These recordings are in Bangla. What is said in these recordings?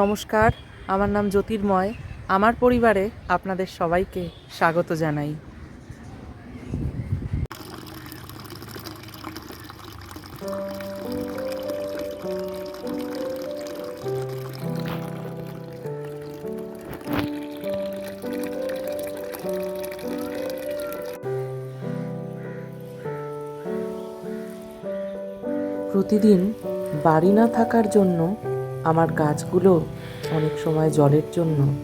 নমস্কার, আমার নাম জ্যোতির্ময়। আমার পরিবারে আপনাদের সবাইকে স্বাগত জানাই। প্রতিদিন বাড়ি না থাকার জন্য আমার গাছগুলো অনেক সময় জলের জন্য।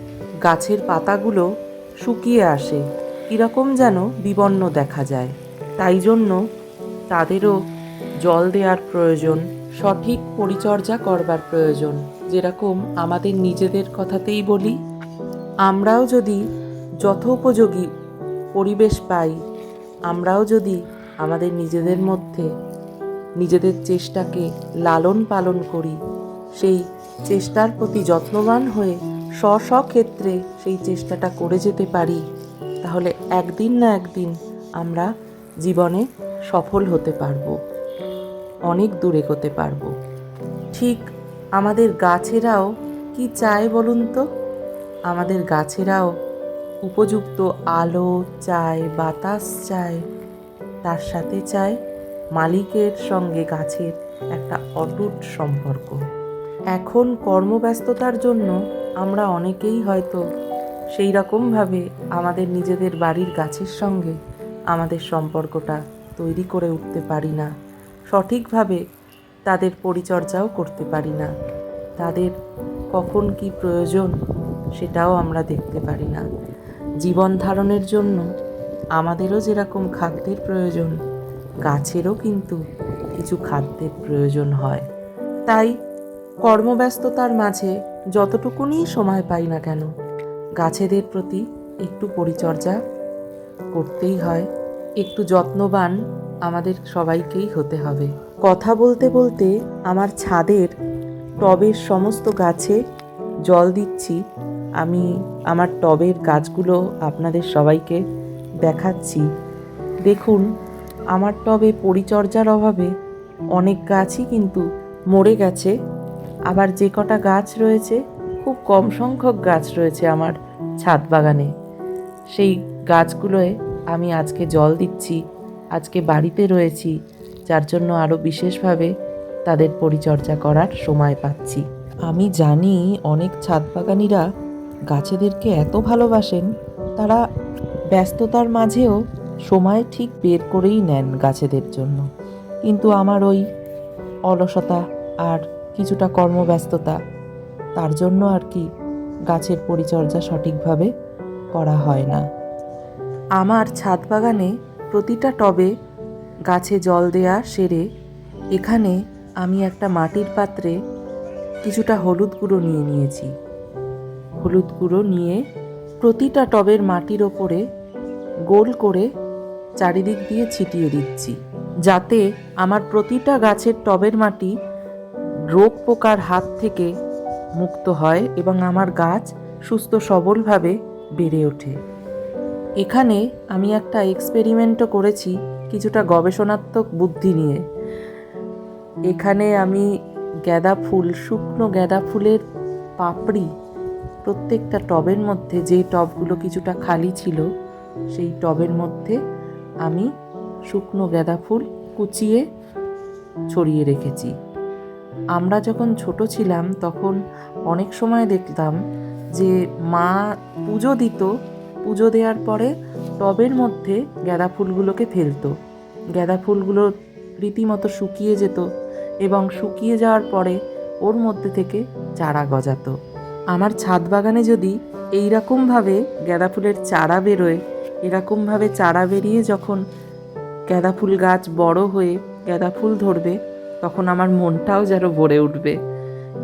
গাছের পাতাগুলো শুকিয়ে আসে। কীরকম যেন বিবন্ন দেখা যায়। তাই জন্য তাদেরও জল দেওয়ার প্রয়োজন, সঠিক পরিচর্যা করবার প্রয়োজন। যেরকম আমাদের নিজেদের কথাতেই বলি, আমরাও যদি যথোপযোগী পরিবেশ পাই, আমরাও যদি আমাদের নিজেদের মধ্যে নিজেদের চেষ্টাকে লালন পালন করি সেই চেষ্টার প্রতি যত্নবান হয়ে স্ব ক্ষেত্রে সেই চেষ্টাটা করে যেতে পারি। তাহলে একদিন না একদিন আমরা জীবনে সফল হতে পারব। অনেক দূরে এগোতে পারব। ঠিক আমাদের গাছেরাও কি চায় বলুন তো? আমাদের গাছেরাও উপযুক্ত আলো চায়, বাতাস চায়, তার সাথে চায় মালিকের সঙ্গে গাছের একটা অটুট সম্পর্ক। এখন কর্মব্যস্ততার জন্য আমরা অনেকেই হয়তো সেই রকমভাবে আমাদের নিজেদের বাড়ির গাছের সঙ্গে আমাদের সম্পর্কটা তৈরি করে উঠতে পারি না। সঠিকভাবে তাদের পরিচর্যাও করতে পারি না। তাদের কখন কি প্রয়োজন সেটাও আমরা দেখতে পারি না। জীবন ধারণের জন্য আমাদেরও যেরকম খাদ্যের প্রয়োজন, গাছেরও কিন্তু কিছু খাদ্যের প্রয়োজন হয়। তাই কর্মব্যস্ততার মাঝে যতটুকুনি সময় পাই না কেন, গাছেদের প্রতি একটু পরিচর্যা করতেই হয়। একটু যত্নবান আমাদের সবাইকেই হতে হবে। কথা বলতে বলতে আমার ছাদের টবের সমস্ত গাছে জল দিচ্ছি। আমি আমার টবের গাছগুলো আপনাদের সবাইকে দেখাচ্ছি। দেখুন, আমার টবে পরিচর্যার অভাবে অনেক গাছই কিন্তু মরে গেছে। আবার যে কটা গাছ রয়েছে, খুব কম সংখ্যক গাছ রয়েছে আমার ছাদ বাগানে। সেই গাছগুলোয় আমি আজকে জল দিচ্ছি, আজকে বাড়িতে রয়েছি, যার জন্য আরও বিশেষভাবে তাদের পরিচর্যা করার সময় পাচ্ছি। আমি জানি অনেক ছাদ বাগানিরা গাছেদেরকে এত ভালোবাসেন, তারা ব্যস্ততার মাঝেও সময় ঠিক বের করেই নেন গাছেদের জন্য। কিন্তু আমার ওই অলসতা আর কিছুটা কর্মব্যস্ততা। তার জন্য আর কি গাছের পরিচর্যা সঠিকভাবে করা হয় না। আমার ছাদ বাগানে প্রতিটা টবে গাছে জল দেয়া সেরে এখানে আমি একটা মাটির পাত্রে কিছুটা হলুদ গুঁড়ো নিয়ে নিয়েছি। হলুদ গুঁড়ো নিয়ে প্রতিটা টবের মাটির ওপরে গোল করে চারিদিক দিয়ে ছিটিয়ে দিচ্ছি, যাতে আমার প্রতিটা গাছের টবের মাটি রোগ পোকার হাত থেকে মুক্ত হয় এবং আমার গাছ সুস্থ সবলভাবে বেড়ে ওঠে। এখানে আমি একটা এক্সপেরিমেন্টও করেছি কিছুটা গবেষণাত্মক বুদ্ধি নিয়ে। এখানে আমি গাঁদা ফুল, শুকনো গাঁদা ফুলের পাপড়ি প্রত্যেকটা টবের মধ্যে যে টবগুলো কিছুটা খালি ছিল, সেই টবের মধ্যে আমি শুকনো গাঁদা ফুল কুচিয়ে ছড়িয়ে রেখেছি। আমরা যখন ছোট ছিলাম, তখন অনেক সময় দেখতাম যে মা পুজো দিত। পুজো দেওয়ার পরে টবের মধ্যে গাঁদা ফুলগুলোকে ফেলতো। গাঁদা ফুলগুলো রীতিমতো শুকিয়ে যেত এবং শুকিয়ে যাওয়ার পরে ওর মধ্যে থেকে চারা গজাতো। আমার ছাদ বাগানে যদি এই রকমভাবে গাঁদা ফুলের চারা বেরোয়, এরকমভাবে চারা বেরিয়ে যখন গাঁদা ফুল গাছ বড় হয়ে গাঁদা ফুল ধরবে তখন আমার মনটাও যেন ভরে উঠবে।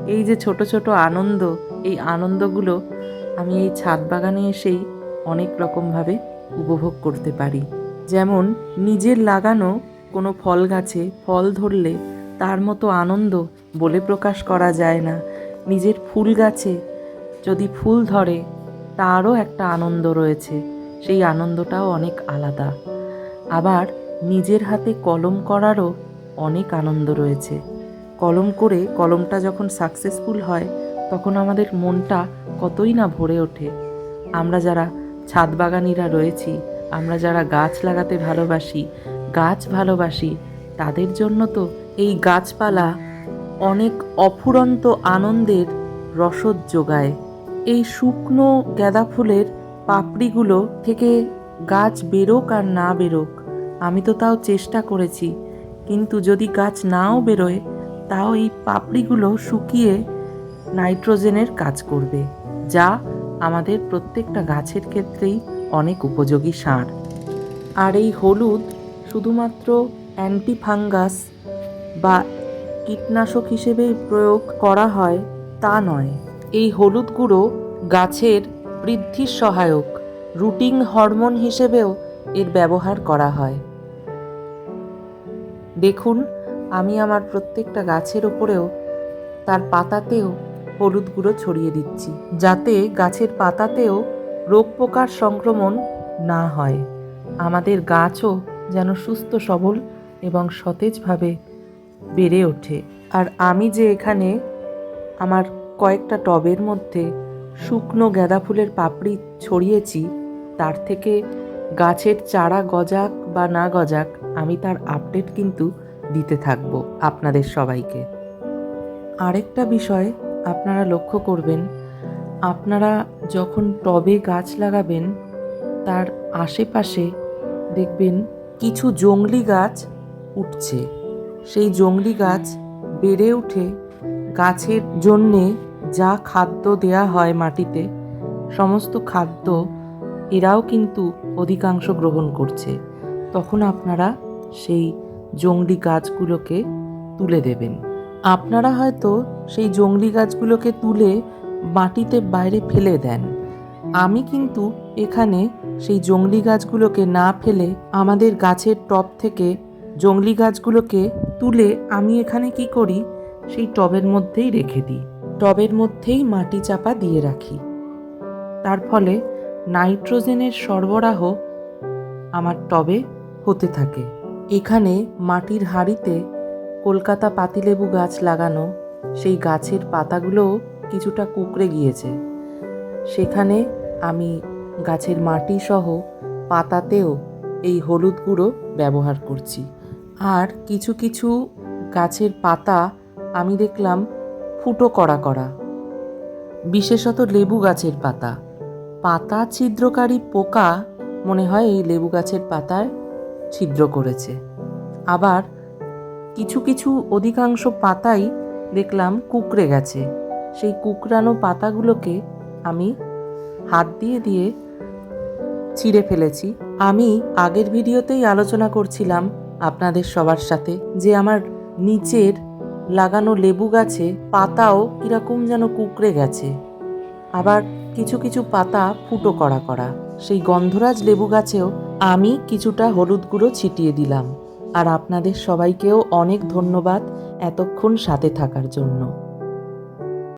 এই যে ছোট ছোট আনন্দ, এই আনন্দগুলো আমি এই ছাদ বাগানে এসেই অনেক রকমভাবে উপভোগ করতে পারি। যেমন নিজের লাগানো কোনো ফল গাছে ফল ধরলে তার মতো আনন্দ বলে প্রকাশ করা যায় না। নিজের ফুল গাছে যদি ফুল ধরে, তারও একটা আনন্দ রয়েছে, সেই আনন্দটাও অনেক আলাদা। আবার নিজের হাতে কলম করারও অনেক আনন্দ রয়েছে। কলম করে কলমটা যখন সাকসেসফুল হয়, তখন আমাদের মনটা কতই না ভরে ওঠে। আমরা যারা ছাদ বাগানিরা রয়েছি, আমরা যারা গাছ লাগাতে ভালোবাসি, গাছ ভালোবাসি, তাদের জন্য তো এই গাছপালা অনেক অফুরন্ত আনন্দের রসদ যোগায়। এই শুকনো গাঁদা ফুলের পাপড়িগুলো থেকে গাছ বেরোক আর না বেরোক, আমি তো তাও চেষ্টা করেছি। কিন্তু যদি গাছ নাও বেরোয়, তাও এই পাপড়িগুলো শুকিয়ে নাইট্রোজেনের কাজ করবে, যা আমাদের প্রত্যেকটা গাছের ক্ষেত্রেই অনেক উপযোগী সার। আর এই হলুদ শুধুমাত্র অ্যান্টিফাঙ্গাস বা কীটনাশক হিসেবে প্রয়োগ করা হয়, তা নয়। এই হলুদ গুঁড়ো গাছের বৃদ্ধির সহায়ক রুটিং হরমোন হিসেবেও এর ব্যবহার করা হয়। দেখুন, আমি আমার প্রত্যেকটা গাছের ওপরেও তার পাতাতেও হলুদ গুঁড়ো ছড়িয়ে দিচ্ছি, যাতে গাছের পাতাতেও রোগ পোকার সংক্রমণ না হয়। আমাদের গাছও যেন সুস্থ, সবল এবং সতেজভাবে বেড়ে ওঠে। আর আমি যে এখানে আমার কয়েকটা টবের মধ্যে শুকনো গাঁদা ফুলের পাপড়ি ছড়িয়েছি, তার থেকে গাছের চারা গজাক বা না গজাক আমি তার আপডেট কিন্তু দিতে থাকব আপনাদের সবাইকে। আরেকটা বিষয় আপনারা লক্ষ্য করবেন, আপনারা যখন টবে গাছ লাগাবেন, তার আশেপাশে দেখবেন কিছু জংলি গাছ উঠছে। সেই জংলি গাছ বেড়ে উঠে গাছের জন্যে যা খাদ্য দেয়া হয় মাটিতে, সমস্ত খাদ্য এরাও কিন্তু অধিকাংশ গ্রহণ করছে। তখন আপনারা সেই জংলি গাছগুলোকে তুলে দেবেন। আপনারা হয়তো সেই জংলি গাছগুলোকে তুলে মাটিতে বাইরে ফেলে দেন। আমি কিন্তু এখানে সেই জংলি গাছগুলোকে না ফেলে আমাদের গাছের টব থেকে জংলি গাছগুলোকে তুলে আমি এখানে কি করি? সেই টবের মধ্যেই রেখে দিই। টবের মধ্যেই মাটি চাপা দিয়ে রাখি। তার ফলে নাইট্রোজেনের সরবরাহ আমার টবে হতে থাকে। এখানে মাটির হাঁড়িতে কলকাতা পাতিলেবু গাছ লাগানো, সেই গাছের পাতাগুলোও কিছুটা কুকড়ে গিয়েছে। সেখানে আমি গাছের মাটি সহ পাতাতেও এই হলুদ গুঁড়ো ব্যবহার করছি। আর কিছু কিছু গাছের পাতা আমি দেখলাম ফুটো করা করা বিশেষত লেবু গাছের পাতা। পাতা ছিদ্রকারী পোকা মনে হয় এই লেবু গাছের পাতায় ছিদ্র করেছে। আবার কিছু কিছু অধিকাংশ পাতাই দেখলাম কুকড়ে গেছে। সেই কুকরানো পাতাগুলোকে আমি হাত দিয়ে দিয়ে ছিঁড়ে ফেলেছি। আমি আগের ভিডিওতেই আলোচনা করছিলাম আপনাদের সবার সাথে যে আমার নিচের লাগানো লেবু গাছে পাতাও কীরকম যেন কুকড়ে গেছে। আবার কিছু কিছু পাতা ফুটো করা করা সেই গন্ধরাজ লেবু গাছেও আমি কিছুটা হলুদ গুঁড়ো ছিটিয়ে দিলাম। আর আপনাদের সবাইকেও অনেক ধন্যবাদ এতক্ষণ সাথে থাকার জন্য।